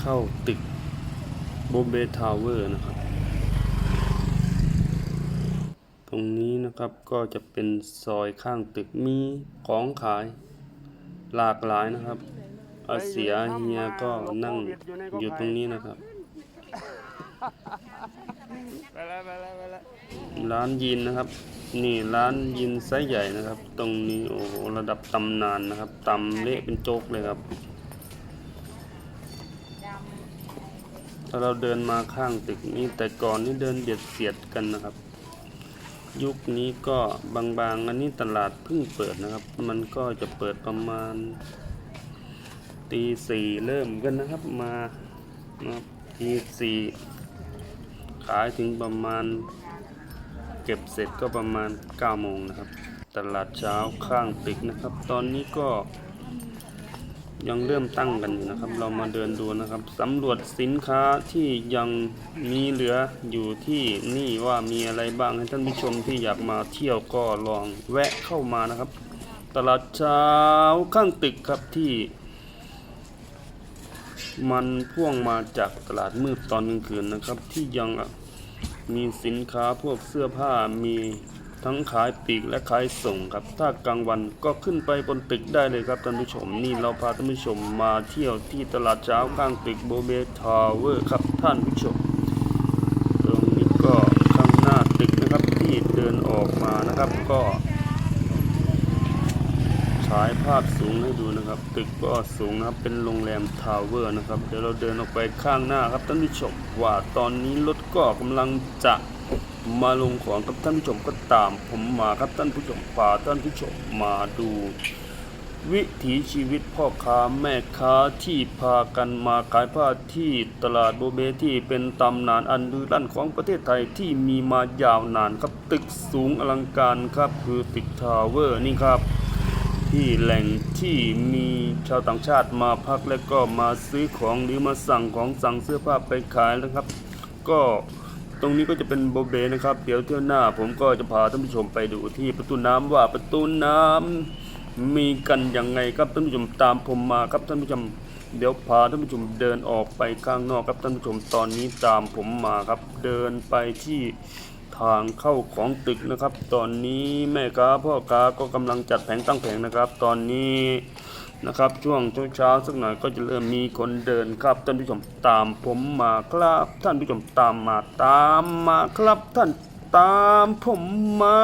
เข้าตึกโบเบทาวเวอร์นะครับ ตรงนี้นะครับก็จะเป็นซอยข้างตึกมีของขายหลากหลายนะครับ อาเสียเฮียก็นั่งอยู่ตรงนี้นะครับ ร้านยีนนะครับ นี่ร้านยีนไซส์ใหญ่นะครับ ตรงนี้โอ้โหระดับตำนานนะครับตำเละเป็นโจ๊กเลยครับ ถ้าเราเดินมาข้างตึกนี้แต่ก่อนนี่เดินเบียดเสียดกันนะครับ ยุคนี้ก็บางๆอันนี้ตลาดเพิ่งเปิดนะครับ มันก็จะเปิดประมาณตีสี่เริ่มกันนะครับมานะครับตีสี่ขายถึงประมาณเก็บเสร็จก็ประมาณ9โมงนะครับ ตลาดเช้าข้างตึกนะครับ ตอนนี้ก็ ยังเริ่มตั้งกันอยู่นะครับ เรามาเดินดูนะครับสำรวจสินค้าที่ยังมีเหลืออยู่ที่นี่ว่ามีอะไรบ้างให้ท่านผู้ชมที่อยากมาเที่ยวก็ลองแวะเข้ามานะครับ ตลาดเช้าข้างตึกครับที่ มันพ่วงมาจากตลาดมืดตอนกลางคืนนะครับ ที่ยังมีสินค้าพวกเสื้อผ้ามี ทั้งขายปีกและขายส่งครับ ถ้ากลางวันก็ขึ้นไปบนตึกได้เลยครับท่านผู้ชม นี่เราพาท่านผู้ชมมาเที่ยวที่ตลาดเช้าข้างตึกโบเบทาวเวอร์ครับท่านผู้ชม ตรงนี้ก็ข้างหน้าตึกนะครับที่เดินออกมานะครับก็ฉายภาพสูงให้ดูนะครับ ตึกก็สูงนะครับเป็นโรงแรมทาวเวอร์นะครับเดี๋ยวเราเดินออกไปข้างหน้าครับท่านผู้ชมว่าตอนนี้รถก็กำลังจะ มาลงของกับท่านผู้ชมก็ตามผมมาครับท่านผู้ชมพาท่านผู้ชมมาดู วิถีชีวิตพ่อค้าแม่ค้าที่พากันมาขายผ้าที่ตลาดโบเบที่เป็นตำนานอันดือรั้นของประเทศไทยที่มีมายาวนานครับตึกสูงอลังการครับคือตึกทาวเวอร์นี่ครับที่แหล่งที่มีชาวต่างชาติมาพักและก็มาซื้อของหรือมาสั่งของสั่งเสื้อผ้าไปขายนะครับ ก็ ตรงนี้ก็จะเป็นโบเบนะครับ เดี๋ยวเที่ยวหน้า ผมก็จะพาท่านผู้ชมไปดูที่ประตูน้ำว่าประตูน้ำมีกันยังไงครับท่านผู้ชมตามผมมาครับท่านผู้ชมเดี๋ยวพาท่านผู้ชมเดินออกไปข้างนอกครับท่านผู้ชมตอนนี้ตามผมมาครับ เดินไปที่ทางเข้าของตึกนะครับ ตอนนี้แม่ค้าพ่อค้าก็กำลังจัดแผงตั้งแผงนะครับ ตอนนี้ นะครับ ช่วงเช้าๆสักหน่อยก็จะเริ่มมีคนเดินครับท่านผู้ชมตามผมมาครับ ท่านผู้ชมตามมาตามมาครับท่านตามผมมา